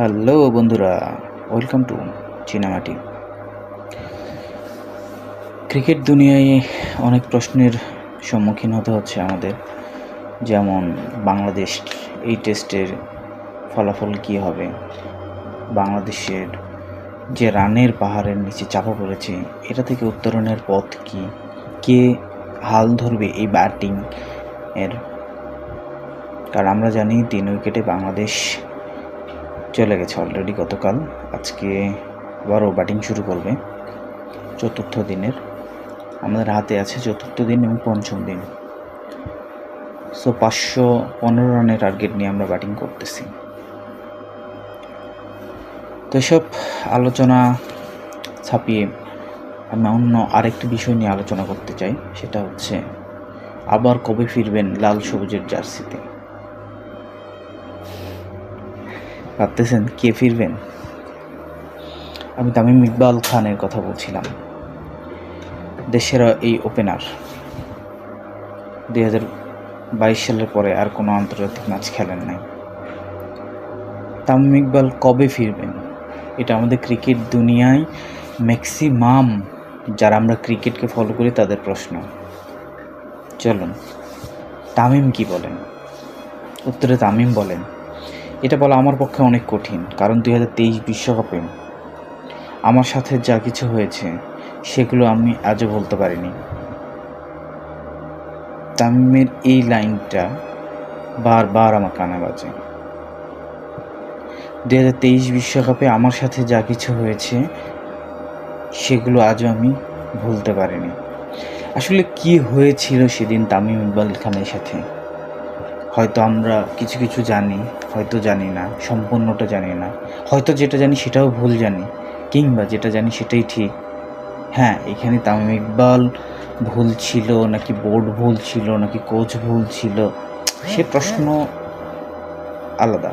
Hello বন্ধুরা, welcome to চীনামাটি cricket দুনিয়ায় অনেক প্রশ্নের সম্মুখীন হতে হচ্ছে আমাদের। যেমন, বাংলাদেশ এই টেস্টের ফলাফল কী হবে? বাংলাদেশের যে রানের পাহাড়ের নিচে চাপা পড়েছে, এটা থেকে উত্তরণের পথ কী? কে হাল ধরবে এই ব্যাটিং এর? কারণ আমরা জানি, তিন উইকেটে বাংলাদেশ চলে গেছে অলরেডি গতকাল। আজকে আবারও ব্যাটিং শুরু করবে চতুর্থ দিনের। আমাদের হাতে আছে চতুর্থ দিন এবং পঞ্চম দিন। সো পাঁচশো পনেরো রানের টার্গেট নিয়ে আমরা ব্যাটিং করতেছি। তো এসব আলোচনা ছাপিয়ে আমি অন্য আরেকটি বিষয় নিয়ে আলোচনা করতে চাই। সেটা হচ্ছে, আবার কবে ফিরবেন লাল সবুজের জার্সিতে? ভাবতেছেন, কে ফিরবেন? আমি তামিম ইকবাল খানের কথা বলছিলাম। দেশের এই ওপেনার দুই হাজার বাইশ সালের পরে আর কোনো আন্তর্জাতিক ম্যাচ খেলেন নাই। তামিম ইকবাল কবে ফিরবেন? এটা আমাদের ক্রিকেট দুনিয়ায় ম্যাক্সিমাম যারা আমরা ক্রিকেটকে ফলো করি তাদের প্রশ্ন। চলুন, তামিম কি বলেন? উত্তরে তামিম বলেন এটা বলা আমার পক্ষে অনেক কঠিন, কারণ দুই হাজার তেইশ বিশ্বকাপে আমার সাথে যা কিছু হয়েছে, সেগুলো আমি আজও বলতে পারিনি। তামিমের এই লাইনটা বারবার আমার কানে বাজে। দুই হাজার তেইশ বিশ্বকাপে আমার সাথে যা কিছু হয়েছে, সেগুলো আজও আমি ভুলতে পারিনি। আসলে কি হয়েছিল সেদিন তামিম ইকবাল খানের সাথে? হয়তো আমরা কিছু কিছু জানি, হয়তো জানি না, সম্পূর্ণটা জানি না। হয়তো যেটা জানি সেটাও ভুল জানি, কিংবা যেটা জানি সেটাই ঠিক। হ্যাঁ এখানে তামিম ইকবাল ভুল ছিল, নাকি বোর্ড ভুল ছিল, নাকি কোচ ভুল ছিল, সে প্রশ্ন আলাদা।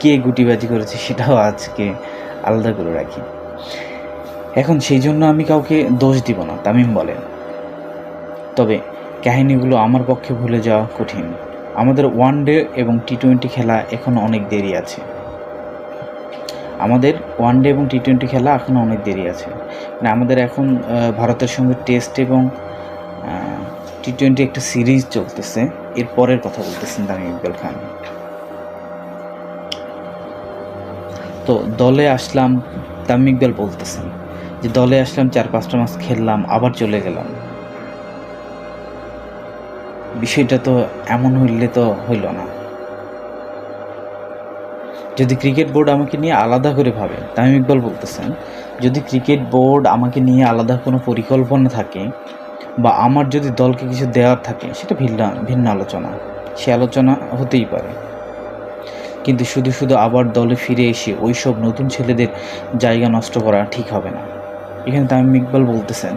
কে গুটিবাজি করেছে সেটাও আজকে আলাদা করে রাখি। এখন সেই জন্য আমি কাউকে দোষ দিব না, তামিম বলেন। তবে কাহিনীগুলো আমার পক্ষে ভুলে যাওয়া কঠিন। আমাদের ওয়ান ডে এবং টি টোয়েন্টি খেলা এখনও অনেক দেরি আছে। আমাদের ওয়ান ডে এবং টি টোয়েন্টি খেলা এখনও অনেক দেরি আছে। মানে আমাদের এখন ভারতের সঙ্গে টেস্ট এবং টি টোয়েন্টি একটা সিরিজ চলতেছে। এর পরের কথা বলতেছেন তামিম ইকবাল খান। তো দলে আসলাম তামিম ইকবাল বলতেছেন যে, দলে আসলাম চার পাঁচটা মাস খেললাম, আবার চলে গেলাম। বিষয়টা তো এমন হইলে তো হইল না। যদি ক্রিকেট বোর্ড আমাকে নিয়ে আলাদা করে ভাবে তামিম ইকবাল বলতেছেন, যদি ক্রিকেট বোর্ড আমাকে নিয়ে আলাদা কোনো পরিকল্পনা থাকে বা আমার যদি দলকে কিছু দেওয়ার থাকে, সেটা ভিন্ন ভিন্ন আলোচনা। সে আলোচনা হতেই পারে। কিন্তু শুধু শুধু আবার দলে ফিরে এসে ওই সব নতুন ছেলেদের জায়গা নষ্ট করা ঠিক হবে না। এখানে তামিম ইকবাল বলতেছেন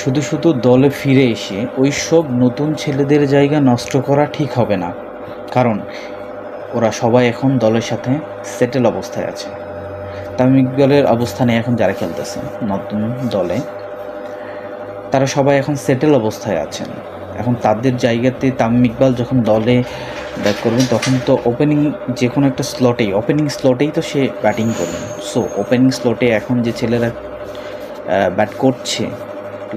শুধু শুধু দলে ফিরে এসে ওই সব নতুন ছেলেদের জায়গা নষ্ট করা ঠিক হবে না। কারণ ওরা সবাই এখন দলের সাথে সেটেল অবস্থায় আছে। তামিম ইকবালের অবস্থানে এখন যারা খেলতেছে, নতুন দলে, তারা সবাই এখন সেটেল অবস্থায় আছেন। এখন তাদের জায়গাতে তামিম ইকবাল যখন দলে ব্যাট করবেন, তখন তো ওপেনিং যে কোনো একটা স্লটেই ওপেনিং স্লটেই তো সে ব্যাটিং করবেন সো ওপেনিং স্লটে এখন যে ছেলেরা ব্যাট করছে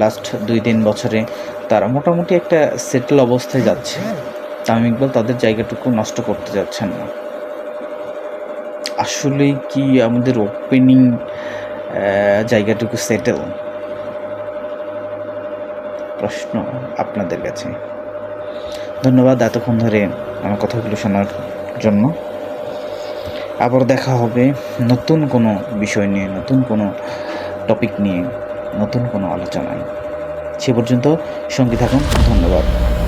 লাস্ট দুই, তিন বছরে তারা মোটামুটি একটা সেটেল অবস্থায় যাচ্ছে। তামিম ইকবাল তাদের জায়গাটুকু নষ্ট করতে যাচ্ছেন না। আসলে কি আমাদের ওপেনিং জায়গাটুকু সেটেল প্রশ্ন আপনাদের কাছে। ধন্যবাদ এতক্ষণ ধরে আমার কথাগুলো শোনার জন্য। আবার দেখা হবে নতুন কোনো বিষয় নিয়ে, নতুন কোনো টপিক নিয়ে। নতুন কোনো আলোচনায়। সে পর্যন্ত সঙ্গী থাকুন ধন্যবাদ।